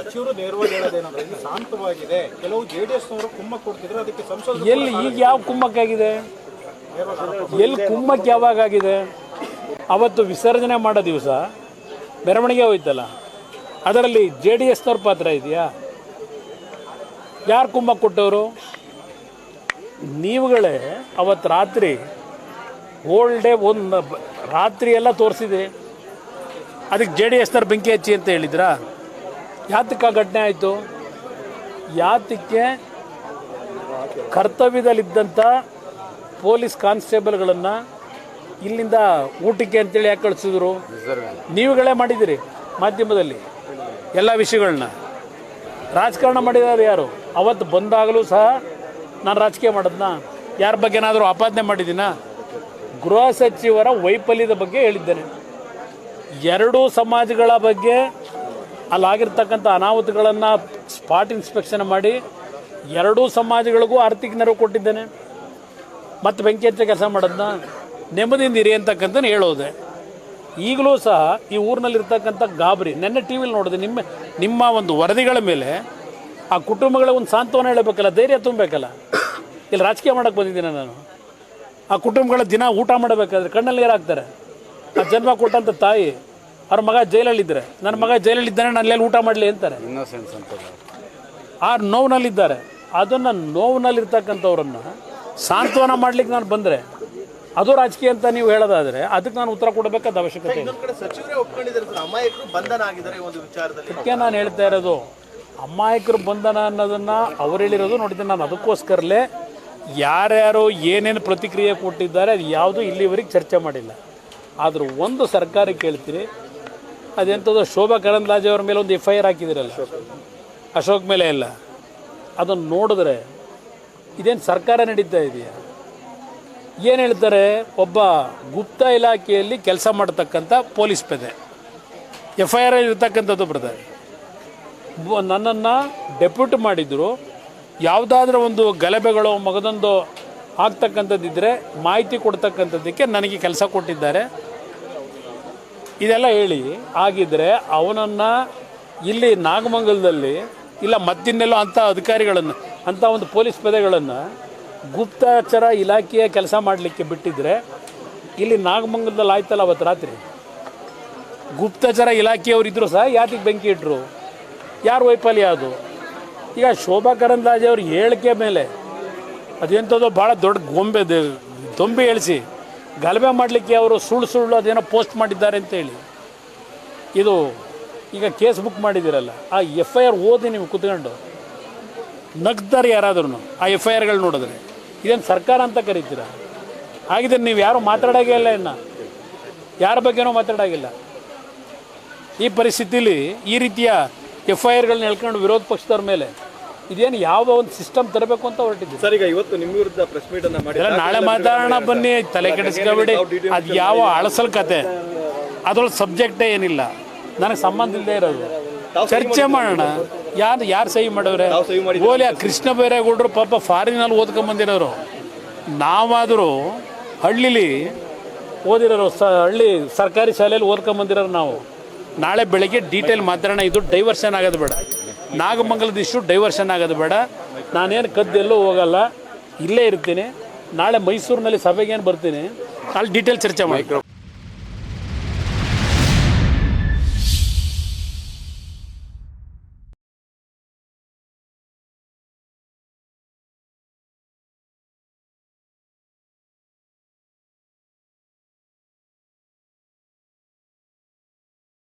ಸಚಿವರು ನೇರವಾಗಿ ಹೇಳೋದೇನಂದ್ರೆ ಇದು ಶಾಂತವಾಗಿದೆ. ಕೆಲವು ಜೆ ಡಿ ಎಸ್ನವರು ಕುಮ್ಮಕ್ ಕೊಡ್ತಿದ್ರು ಅದಕ್ಕೆ ಸಂಸದ ಎಲ್ಲಿ ಈಗ ಯಾವ ಕುಮ್ಮಕ್ಕಾಗಿದೆ ಎಲ್ಲಿ ಕುಮ್ಮಕ್ಕೆ ಯಾವಾಗ ಆಗಿದೆ? ಅವತ್ತು ವಿಸರ್ಜನೆ ಮಾಡೋ ದಿವಸ ಮೆರವಣಿಗೆ ಹೋಯ್ತಲ್ಲ ಅದರಲ್ಲಿ ಜೆ ಡಿ ಎಸ್ನವ್ರ ಪಾತ್ರ ಇದೆಯಾ? ಯಾರು ಕುಂಭ ಕೊಟ್ಟವರು? ನೀವುಗಳೇ ಅವತ್ತು ರಾತ್ರಿ ಓಲ್ಡ್ ಡೇ ಒಂದು ರಾತ್ರಿ ಎಲ್ಲ ತೋರಿಸಿದೆ. ಅದಕ್ಕೆ ಜೆ ಡಿ ಎಸ್ನವ್ರು ಬೆಂಕಿ ಹಚ್ಚಿ ಅಂತ ಹೇಳಿದ್ರಾ? ಯಾತಕ್ಕೆ ಘಟನೆ ಆಯಿತು? ಯಾತಕ್ಕೆ ಕರ್ತವ್ಯದಲ್ಲಿದ್ದಂಥ ಪೊಲೀಸ್ ಕಾನ್ಸ್ಟೇಬಲ್ಗಳನ್ನು ಇಲ್ಲಿಂದ ಊಟಕ್ಕೆ ಅಂತೇಳಿ ಯಾಕೆ ಕಳಿಸಿದ್ರು? ನೀವುಗಳೇ ಮಾಡಿದ್ದೀರಿ ಮಾಧ್ಯಮದಲ್ಲಿ ಎಲ್ಲ ವಿಷಯಗಳನ್ನ. ರಾಜಕಾರಣ ಮಾಡಿದಾರೆ ಯಾರು? ಅವತ್ತು ಬಂದಾಗಲೂ ಸಹ ನಾನು ರಾಜಕೀಯ ಮಾಡೋದನ್ನ ಯಾರ ಬಗ್ಗೆನಾದರೂ ಆಪಾದನೆ ಮಾಡಿದ್ದೀನ? ಗೃಹ ಸಚಿವರ ವೈಫಲ್ಯದ ಬಗ್ಗೆ ಹೇಳಿದ್ದೇನೆ. ಎರಡೂ ಸಮಾಜಗಳ ಬಗ್ಗೆ ಅಲ್ಲಾಗಿರ್ತಕ್ಕಂಥ ಅನಾಹುತಗಳನ್ನು ಸ್ಪಾಟ್ ಇನ್ಸ್ಪೆಕ್ಷನ್ ಮಾಡಿ ಎರಡೂ ಸಮಾಜಗಳಿಗೂ ಆರ್ಥಿಕ ನೆರವು ಕೊಟ್ಟಿದ್ದೇನೆ. ಮತ್ತು ಬೆಂಕಿ ಹಚ್ಚ ಕೆಲಸ ಮಾಡೋದನ್ನ ನೆಮ್ಮದಿಯಿಂದ ಇರಿ ಅಂತಕ್ಕಂಥ ಹೇಳೋದೆ. ಈಗಲೂ ಸಹ ಈ ಊರಿನಲ್ಲಿರ್ತಕ್ಕಂಥ ಗಾಬರಿ, ನೆನ್ನೆ ಟಿ ವಿಲಿ ನೋಡಿದೆ, ನಿಮ್ಮ ನಿಮ್ಮ ಒಂದು ವರದಿಗಳ ಮೇಲೆ ಆ ಕುಟುಂಬಗಳ ಒಂದು ಸಾಂತ್ವನ ಹೇಳಬೇಕಲ್ಲ, ಧೈರ್ಯ ತುಂಬಬೇಕಲ್ಲ? ಇಲ್ಲಿ ರಾಜಕೀಯ ಮಾಡೋಕೆ ಬಂದಿದ್ದೀನಿ ನಾನು. ಆ ಕುಟುಂಬಗಳ ದಿನ ಊಟ ಮಾಡಬೇಕಾದ್ರೆ ಕಣ್ಣಲ್ಲಿ ಏರಾಗ್ತಾರೆ ಆ ಜನ್ಮ ಕೊಟ್ಟಂಥ ತಾಯಿ ಅವ್ರ ಮಗ ಜೈಲಲ್ಲಿದ್ದಾರೆ. ನನ್ನ ಮಗ ಜೈಲಲ್ಲಿದ್ದಾನೆ ನಾನು ಅಲ್ಲೆಲ್ಲಿ ಊಟ ಮಾಡಲಿ ಅಂತಾರೆ. ಇನ್ನೋಸೆನ್ಸ್ ಅಂತ ಆ ನೋವಿನಲ್ಲಿದ್ದಾರೆ. ಅದನ್ನು ನೋವಿನಲ್ಲಿರ್ತಕ್ಕಂಥವ್ರನ್ನು ಸಾಂತ್ವನ ಮಾಡ್ಲಿಕ್ಕೆ ನಾನು ಬಂದರೆ ಅದು ರಾಜಕೀಯ ಅಂತ ನೀವು ಹೇಳೋದಾದರೆ ಅದಕ್ಕೆ ನಾನು ಉತ್ತರ ಕೊಡಬೇಕಾದ ಅವಶ್ಯಕತೆ ಇದೆ ಇನ್ನೊಂದ್ ಸಚಿವರೇ ಒಪ್ಕೊಂಡಿದ್ದಾರೆ ಸರ್ ಅಮಾಯಕರು ಬಂಧನ ಆಗಿದ್ದಾರೆ ಈ ಒಂದು ವಿಚಾರದಲ್ಲಿ. ಅದಕ್ಕೆ ನಾನು ಹೇಳ್ತಾ ಇರೋದು ಅಮಾಯಕರು ಬಂಧನ ಅನ್ನೋದನ್ನು ಅವ್ರು ಹೇಳಿರೋದು ನೋಡಿದ್ದೀನಿ ನಾನು ಅದಕ್ಕೋಸ್ಕರಲೇ ಯಾರ್ಯಾರು ಏನೇನು ಪ್ರತಿಕ್ರಿಯೆ ಕೊಟ್ಟಿದ್ದಾರೆ ಅದು ಯಾವುದೂ ಇಲ್ಲಿವರೆಗೆ ಚರ್ಚೆ ಮಾಡಿಲ್ಲ. ಆದರೂ ಒಂದು ಸರ್ಕಾರಕ್ಕೆ ಕೇಳ್ತೀರಿ ಅದೆಂಥದ್ದು? ಶೋಭಾ ಕರಂದ್ಲಾಜೆ ಅವ್ರ ಮೇಲೆ ಒಂದು ಎಫ್ ಐ ಆರ್ ಹಾಕಿದಿರಲ್ಲ? ಅಶೋಕ್ ಮೇಲೆ ಎಲ್ಲ ಅದನ್ನು ನೋಡಿದ್ರೆ ಇದೇನು ಸರ್ಕಾರ ನಡೀತಾ ಇದೆಯಾ? ಏನು ಹೇಳ್ತಾರೆ? ಒಬ್ಬ ಗುಪ್ತ ಇಲಾಖೆಯಲ್ಲಿ ಕೆಲಸ ಮಾಡ್ತಕ್ಕಂಥ ಪೊಲೀಸ್ ಪೇದೆ. ಎಫ್ ಐ ಆರ್ ಇರ್ತಕ್ಕಂಥದ್ದು ಬರ್ತಾರೆ ನನ್ನನ್ನು ಡೆಪ್ಯೂಟ್ ಮಾಡಿದ್ರು. ಯಾವುದಾದ್ರೂ ಒಂದು ಗಲಭೆಗಳು ಮಗದೊಂದು ಆಗ್ತಕ್ಕಂಥದ್ದಿದ್ದರೆ ಮಾಹಿತಿ ಕೊಡ್ತಕ್ಕಂಥದ್ದಕ್ಕೆ ನನಗೆ ಕೆಲಸ ಕೊಟ್ಟಿದ್ದಾರೆ. ಇದೆಲ್ಲ ಹೇಳಿ ಆಗಿದ್ದರೆ ಅವನನ್ನು ಇಲ್ಲಿ ನಾಗಮಂಗಲದಲ್ಲಿ ಇಲ್ಲ ಮತ್ತಿನ್ನೆಲ್ಲೋ ಅಂಥ ಅಧಿಕಾರಿಗಳನ್ನು ಅಂಥ ಒಂದು ಪೊಲೀಸ್ ಪದೆಗಳನ್ನು ಗುಪ್ತಚರ ಇಲಾಖೆಯ ಕೆಲಸ ಮಾಡಲಿಕ್ಕೆ ಬಿಟ್ಟಿದ್ರೆ ಇಲ್ಲಿ ನಾಗಮಂಗಲದಲ್ಲಿ ಆಯ್ತಲ್ಲ ಅವತ್ತು ರಾತ್ರಿ? ಗುಪ್ತಚರ ಇಲಾಖೆಯವರು ಇದ್ದರೂ ಸಹ ಯಾತಿಗೆ ಬೆಂಕಿ ಇಟ್ಟರು ಯಾರು ವೈಫಲ್ಯ ಅದು? ಈಗ ಶೋಭಾ ಕರಂದ್ಲಾಜೆ ಅವ್ರ ಹೇಳಿಕೆ ಮೇಲೆ ಅದೆಂಥದ್ದು ಭಾಳ ದೊಡ್ಡ ಗೊಂಬೆ ದೊಂಬಿ ಎಳಿಸಿ ಗಲಭೆ ಮಾಡಲಿಕ್ಕೆ ಅವರು ಸುಳ್ಳು ಸುಳ್ಳು ಅದೇನೋ ಪೋಸ್ಟ್ ಮಾಡಿದ್ದಾರೆ ಅಂತೇಳಿ ಇದು ಈಗ ಕೇಸ್ ಬುಕ್ ಮಾಡಿದ್ದೀರಲ್ಲ, ಆ ಎಫ್ ಐ ಆರ್ ಓದಿ ನೀವು ಕುತ್ಕೊಂಡು ನಗ್ತಾರೆ ಯಾರಾದ್ರೂ ಆ ಎಫ್ ಐ ಆರ್ಗಳು ನೋಡಿದ್ರೆ. ಇದೇನು ಸರ್ಕಾರ ಅಂತ ಕರಿತೀರ? ಹಾಗಿದ್ರೆ ನೀವು ಯಾರು ಮಾತಾಡೋಂಗೇ ಇಲ್ಲ ಇನ್ನು? ಯಾರ ಬಗ್ಗೆನೂ ಮಾತಾಡೋಂಗಿಲ್ಲ ಈ ಪರಿಸ್ಥಿತಿಲಿ ಈ ರೀತಿಯ ಎಫ್ ಐ ಆರ್ಗಳನ್ನ ಹೇಳ್ಕೊಂಡು ವಿರೋಧ ಪಕ್ಷದವ್ರ ಮೇಲೆ ಇದೇನು ಯಾವ ಒಂದು ಸಿಸ್ಟಮ್ ತರಬೇಕು ಅಂತ ಹೊರಟಿದ್ದೀವಿ ಸರ್ ಈಗ ಇವತ್ತು ನಿಮ್ಮ ವಿರುದ್ಧ ಪ್ರೆಸ್ ಮೀಟ್ ಅನ್ನ ಮಾಡಿ ಎಲ್ಲ ನಾಳೆ ಮಾತಾಡೋಣ ಬನ್ನಿ ತಲೆ ಕೆಡಿಸ್ಕೊಬೇಡಿ. ಅದು ಯಾವ ಅಳಸಲ್ ಕತೆ ಅದ್ರೊಳಗೆ ಸಬ್ಜೆಕ್ಟೇ ಏನಿಲ್ಲ. ನನಗೆ ಸಂಬಂಧ ಇಲ್ಲದೆ ಇರೋದು. ಚರ್ಚೆ ಮಾಡೋಣ. ಯಾರು ಯಾರು ಸಹಿ ಮಾಡವ್ರೆ ಓಲಿ ಆ ಕೃಷ್ಣ ಬೈರೇಗೌಡರು ಪಾಪ ಫಾರಿನಲ್ಲಿ ಓದ್ಕೊಂಬಂದಿರೋರು ನಾವಾದರೂ ಹಳ್ಳಿಲಿ ಓದಿರೋರು ಸ ಹಳ್ಳಿ ಸರ್ಕಾರಿ ಶಾಲೆಯಲ್ಲಿ ಓದ್ಕೊಂಬಂದಿರೋರು ನಾವು. ನಾಳೆ ಬೆಳಗ್ಗೆ ಡೀಟೇಲ್ ಮಾತಾಡೋಣ. ಇದು ಡೈವರ್ಷನ್ ಆಗೋದು ಬೇಡ. ನಾಗಮಂಗಲದ ಇಶ್ಯೂ ಡೈವರ್ಷನ್ ಆಗೋದು ಬೇಡ. ನಾನೇನು ಕದ್ದೆಲ್ಲೂ ಹೋಗಲ್ಲ. ಇಲ್ಲೇ ಇರ್ತೀನಿ. ನಾಳೆ ಮೈಸೂರಿನಲ್ಲಿ ಸಭೆಗೇನು ಬರ್ತೀನಿ. ಅಲ್ಲಿ ಡೀಟೇಲ್ ಚರ್ಚೆ ಮಾಡಿ